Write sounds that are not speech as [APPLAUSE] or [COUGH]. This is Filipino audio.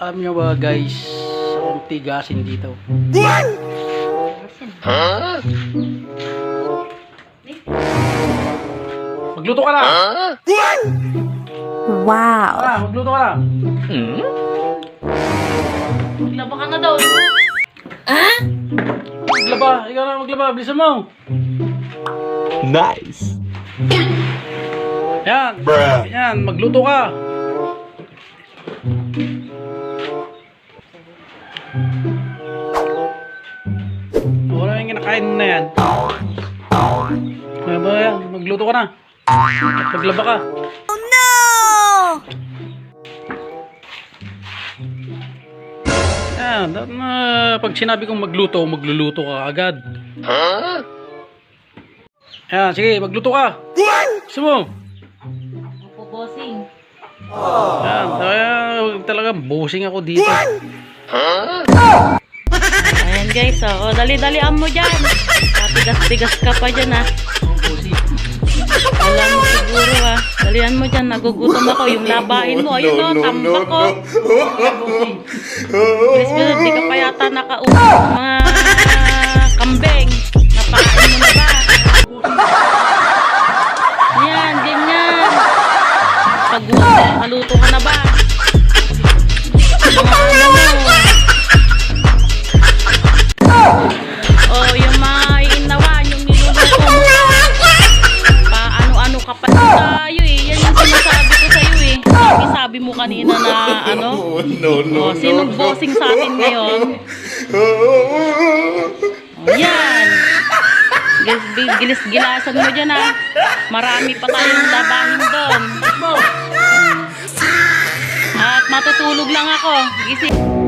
Alam nyo ba guys, ang tigasin dito. Magluto ka na! Wow. Tara, magluto ka na! Maglaba ka na daw. Maglaba, ikaw na maglaba, bilisan mo! Nice. Yan, Bruh. yan, magluto ka! Wala yung kinakain na yan. Ano ba yan? Magluto ka na. Maglaba ka. Oh no! Yan, dapat na pag sinabi kong magluto, magluluto ka agad. Yan, sige, magluto ka. Gusto mo? Opo, bossing. Yan, kaya talaga bossing ako dito. Ayan guys, oh. Dali-dalian mo dyan. Tigas-tigas ka pa dyan, ah. Alam mo siguro, ah. Dalian mo dyan. Nagugutom ako. Yung labahin mo. Ayun, oh. Tambak ko. Bilis mo, di ka pa yata nakaupo mga kambing. Napain mo na ba? Yan, ganyan. Pag haluto ka na ba? Sabi mo kanina na [LAUGHS] ano. No, no, Oh, sinong bossing sa atin ngayon? [LAUGHS] Oh, yan. Gilis, gilis-gilasan mo dyan ah. Marami pa tayong labahin doon. At matutulog lang ako. Gising.